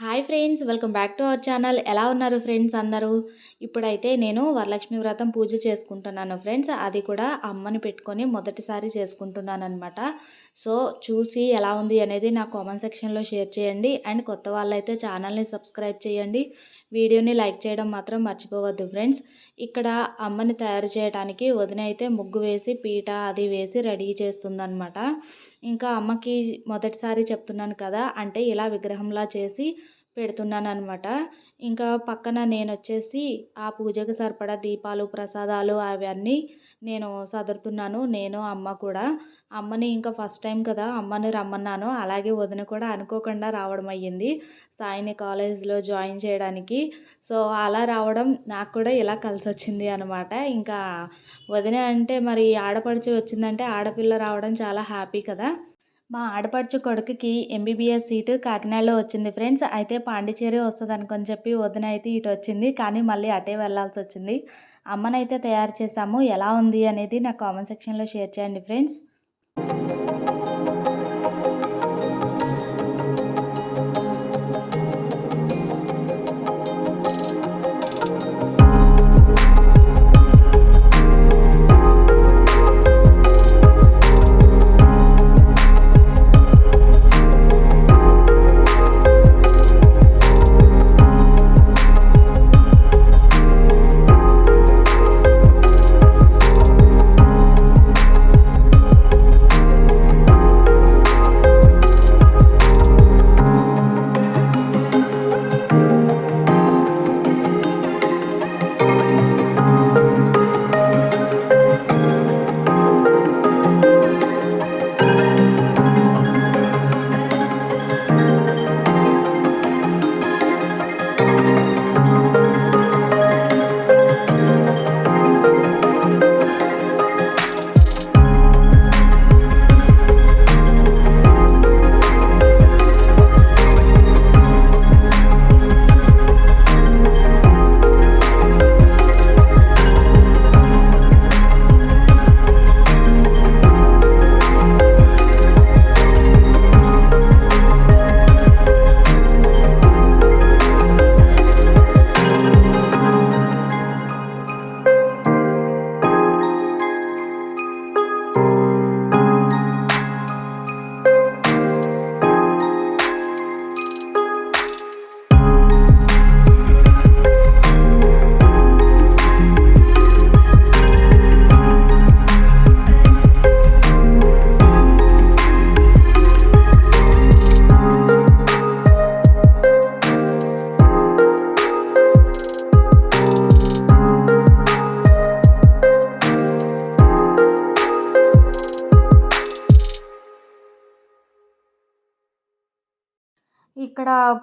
Hi friends welcome back to our channel. ఎలా ఉన్నారు friends అందరూ? ఇప్పుడైతే నేను వరలక్ష్మి వ్రతం పూజ చేసుకుంటున్నాను ఫ్రెండ్స్. అది కూడా అమ్మని పెట్టుకొని మొదటిసారి చేసుకుంటున్నాను అనమాట సో చూసి ఎలా ఉంది అనేది నా కామెంట్ సెక్షన్లో షేర్ చేయండి. అండ్ కొత్త వాళ్ళైతే ఛానల్ని సబ్స్క్రైబ్ చేయండి. వీడియోని లైక్ చేయడం మాత్రం మర్చిపోవద్దు ఫ్రెండ్స్. ఇక్కడ అమ్మని తయారు చేయడానికి వదిన అయితే ముగ్గు వేసి పీట అది వేసి రెడీ చేస్తుందనమాట ఇంకా అమ్మకి మొదటిసారి చెప్తున్నాను కదా అంటే ఇలా విగ్రహంలా చేసి పెడుతున్నాను అనమాట ఇంకా పక్కన నేను వచ్చేసి ఆ పూజకు సరిపడా దీపాలు ప్రసాదాలు అవన్నీ నేను చదువుతున్నాను నేను అమ్మ కూడా. అమ్మని ఇంకా ఫస్ట్ టైం కదా అమ్మని రమ్మన్నాను. అలాగే వదిన కూడా అనుకోకుండా రావడం అయ్యింది సాయిని కాలేజ్లో జాయిన్ చేయడానికి. సో అలా రావడం నాకు కూడా ఇలా కలిసి వచ్చింది అనమాట ఇంకా వదిన అంటే మరి ఆడపడిచి వచ్చిందంటే ఆడపిల్ల రావడం చాలా హ్యాపీ కదా. మా ఆడపడుచు కొడుకుకి ఎంబీబీఎస్ సీటు కాకినాడలో వచ్చింది ఫ్రెండ్స్. అయితే పాండిచేరి వస్తుంది అనుకొని చెప్పి వదిన అయితే ఇటు వచ్చింది కానీ మళ్ళీ అటే వెళ్ళాల్సి వచ్చింది అమ్మనైతే తయారు చేశాము ఎలా ఉంది అనేది నా కామెంట్ సెక్షన్లో షేర్ చేయండి ఫ్రెండ్స్.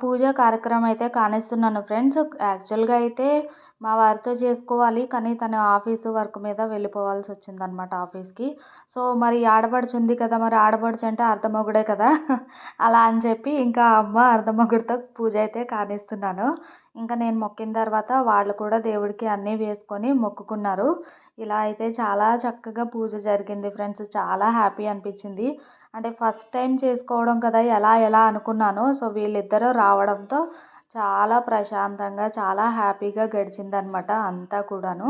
పూజ కార్యక్రమం అయితే కానిస్తున్నాను ఫ్రెండ్స్. యాక్చువల్గా అయితే మా వారితో చేసుకోవాలి కానీ తను ఆఫీసు వర్క్ మీద వెళ్ళిపోవాల్సి వచ్చిందనమాట ఆఫీస్కి. సో మరి ఆడపడుచు ఉంది కదా మరి ఆడపడుచు అంటే అర్ధమొగుడే కదా. అలా అని చెప్పి ఇంకా అమ్మ అర్ధమొగుడితో పూజ అయితే కానిస్తున్నాను. ఇంకా నేను మొక్కిన తర్వాత వాళ్ళు కూడా దేవుడికి అన్నీ వేసుకొని మొక్కుకున్నారు. ఇలా అయితే చాలా చక్కగా పూజ జరిగింది ఫ్రెండ్స్. చాలా హ్యాపీ అనిపించింది. అంటే ఫస్ట్ టైం చేసుకోవడం కదా ఎలా ఎలా అనుకున్నాను సో వీళ్ళిద్దరూ రావడంతో చాలా ప్రశాంతంగా చాలా హ్యాపీగా గడిచిందనమాట అంతా కూడాను.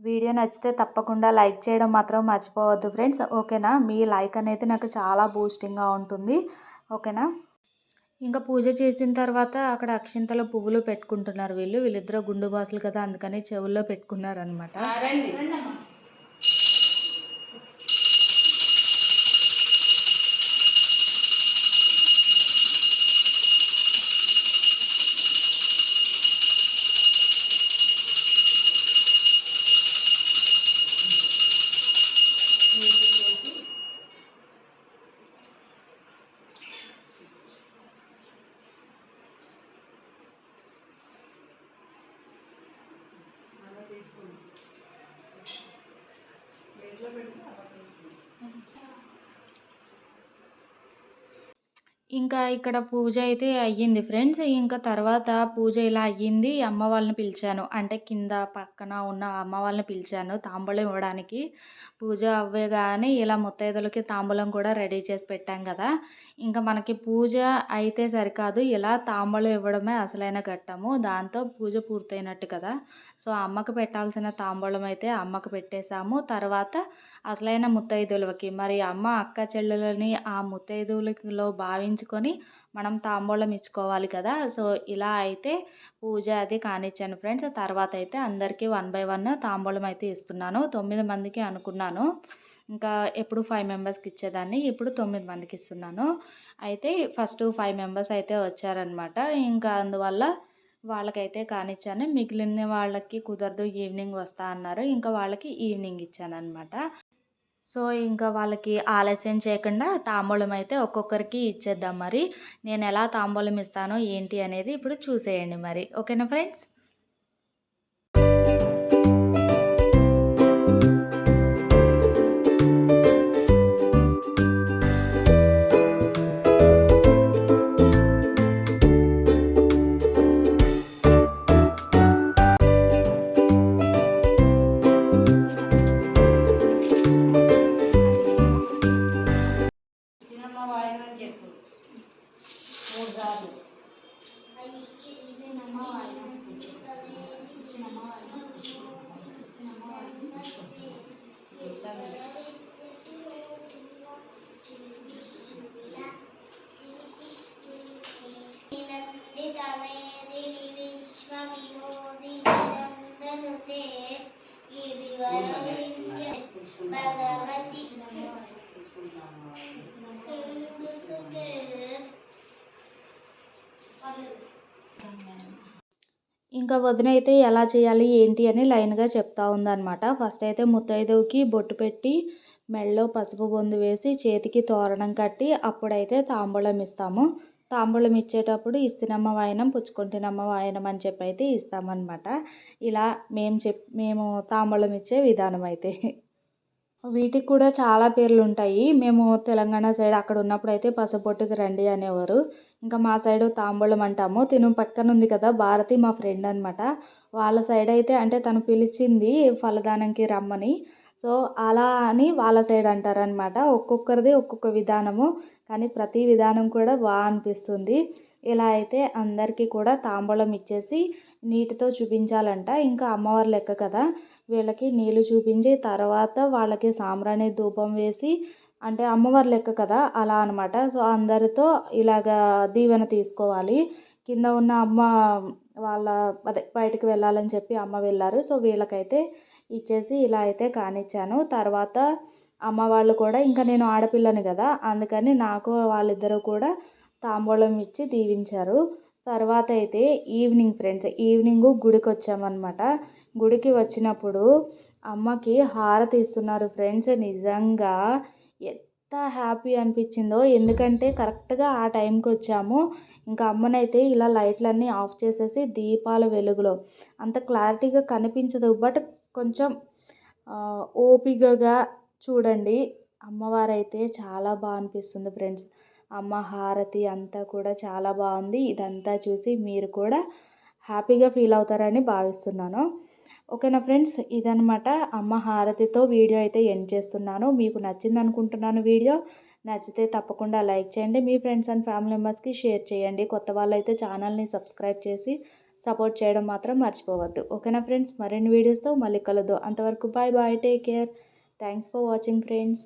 వీడియో నచ్చితే తప్పకుండా లైక్ చేయడం మాత్రం మర్చిపోవద్దు ఫ్రెండ్స్. ఓకేనా? మీ లైక్ అనేది నాకు చాలా బూస్టింగ్గా ఉంటుంది. ఓకేనా? ఇంకా పూజ చేసిన తర్వాత అక్కడ అక్షింతలో పువ్వులు పెట్టుకుంటున్నారు వీళ్ళు. వీళ్ళిద్దరూ గుండు బాసులు కదా అందుకని చెవుల్లో పెట్టుకున్నారనమాట 嗯。ఇంకా ఇక్కడ పూజ అయితే అయ్యింది ఫ్రెండ్స్. ఇంకా తర్వాత పూజ ఇలా అయ్యింది. అమ్మ వాళ్ళని పిలిచాను. అంటే కింద పక్కన ఉన్న అమ్మ వాళ్ళని పిలిచాను తాంబూలం ఇవ్వడానికి. పూజ అవ్వగానే ఇలా ముత్తైదులకి తాంబూలం కూడా రెడీ చేసి పెట్టాం కదా! ఇంకా మనకి పూజ అయితే సరికాదు. ఇలా తాంబూలం ఇవ్వడమే అసలైన ఘట్టము. దాంతో పూజ పూర్తయినట్టు కదా! సో, అమ్మకు పెట్టాల్సిన తాంబూలం అయితే అమ్మకు పెట్టేశాము తర్వాత అసలైన ముత్తైదులకి మరి అమ్మ అక్క చెల్లెలని ఆ ముత్తైదువులలో భావించుకొని మనం తాంబూలం ఇచ్చుకోవాలి కదా. సో ఇలా అయితే పూజ అది కానిచ్చాను ఫ్రెండ్స్. తర్వాత అయితే అందరికీ వన్ బై వన్ తాంబూలం అయితే ఇస్తున్నాను. తొమ్మిది మందికి అనుకున్నాను. ఇంకా ఎప్పుడు ఫైవ్ మెంబర్స్కి ఇచ్చేదాన్ని ఇప్పుడు తొమ్మిది మందికి ఇస్తున్నాను. అయితే ఫస్ట్ ఫైవ్ మెంబర్స్ అయితే వచ్చారనమాట ఇంకా అందువల్ల వాళ్ళకైతే కానిచ్చాను. మిగిలిన వాళ్ళకి కుదరదు ఈవినింగ్ వస్తా అన్నారు. ఇంకా వాళ్ళకి ఈవినింగ్ ఇచ్చాను అనమాట సో ఇంకా వాళ్ళకి ఆలస్యం చేయకుండా తాంబూలం అయితే ఒక్కొక్కరికి ఇచ్చేద్దాం మరి. నేను ఎలా తాంబూలం ఇస్తానో ఏంటి అనేది ఇప్పుడు చూసేయండి మరి. ఓకేనా ఫ్రెండ్స్? మూడు సార్లు నందితమేదిని విశ్వవినోదిని నందనుతే గిరివరవింద్య భగవతి ఇంకా వదిన అయితే ఎలా చేయాలి ఏంటి అని లైన్గా చెప్తా ఉందన్నమాట. ఫస్ట్ అయితే ముత్తైదువుకి బొట్టు పెట్టి మెడలో పసుపు బొందు వేసి చేతికి తోరణం కట్టి అప్పుడైతే తాంబూలం ఇస్తాము. తాంబూలం ఇచ్చేటప్పుడు ఇస్తినమ్మ వాయనం పుచ్చుకుంటున్నమ్మ వాయనం అని చెప్పి అయితే ఇస్తామన్నమాట. ఇలా మేము చెప్ మేము తాంబూలం ఇచ్చే విధానం అయితే. వీటికి కూడా చాలా పేర్లు ఉంటాయి మేము తెలంగాణ సైడ్ అక్కడ ఉన్నప్పుడు అయితే పసుపొట్టుకు రండి అనేవారు. ఇంకా మా సైడు తాంబూలం అంటాము. తిను పక్కన ఉంది కదా భారతి మా ఫ్రెండ్ అనమాట వాళ్ళ సైడ్ అయితే అంటే తను పిలిచింది ఫలదానంకి రమ్మని. సో అలా అని వాళ్ళ సైడ్ అంటారనమాట ఒక్కొక్కరిది ఒక్కొక్క విధానము. కానీ ప్రతి విధానం కూడా బాగా అనిపిస్తుంది. ఇలా అయితే అందరికీ కూడా తాంబూలం ఇచ్చేసి నీటితో చూపించాలంట. ఇంకా అమ్మవారి లెక్క కదా. వీళ్ళకి నీళ్ళు చూపించి తర్వాత వాళ్ళకి సాంబ్రాణి ధూపం వేసి అంటే అమ్మవారి లెక్క కదా. అలా అనమాట సో అందరితో ఇలాగ దీవెన తీసుకోవాలి. కింద ఉన్న అమ్మ వాళ్ళ అదే బయటకు వెళ్ళాలని చెప్పి అమ్మ వెళ్ళారు. సో వీళ్ళకైతే ఇచ్చేసి ఇలా అయితే కానిచ్చాను. తర్వాత అమ్మ వాళ్ళు కూడా ఇంకా నేను ఆడపిల్లని కదా అందుకని నాకు వాళ్ళిద్దరూ కూడా తాంబూలం ఇచ్చి దీవించారు. తర్వాత అయితే ఈవినింగ్ ఫ్రెండ్స్ ఈవినింగ్ గుడికి వచ్చామన్నమాట గుడికి వచ్చినప్పుడు అమ్మకి హారతి ఇస్తున్నారు ఫ్రెండ్స్. నిజంగా ఎంత హ్యాపీ అనిపించిందో ఎందుకంటే కరెక్ట్గా ఆ టైంకి వచ్చాము. ఇంకా అమ్మనైతే ఇలా లైట్లన్నీ ఆఫ్ చేసేసి దీపాల వెలుగులో అంత క్లారిటీగా కనిపించదు. బట్ కొంచెం ఓపికగా చూడండి. అమ్మవారైతే చాలా బాగా అనిపిస్తుంది ఫ్రెండ్స్. అమ్మ హారతి అంతా కూడా చాలా బాగుంది. ఇదంతా చూసి మీరు కూడా హ్యాపీగా ఫీల్ అవుతారని భావిస్తున్నాను. ఓకేనా ఫ్రెండ్స్? ఇదనమాట అమ్మ హారతితో వీడియో అయితే ఎండ్ చేస్తున్నాను. మీకు నచ్చింది అనుకుంటున్నాను వీడియో నచ్చితే తప్పకుండా లైక్ చేయండి. మీ ఫ్రెండ్స్ అండ్ ఫ్యామిలీ మెంబర్స్కి షేర్ చేయండి. కొత్త వాళ్ళు అయితే ఛానల్ని సబ్స్క్రైబ్ చేసి సపోర్ట్ చేయడం మాత్రం మర్చిపోవద్దు. ఓకేనా ఫ్రెండ్స్? మరిన్ని వీడియోస్తో మళ్ళీ కలదు అంతవరకు bye bye take care. Thanks for watching friends.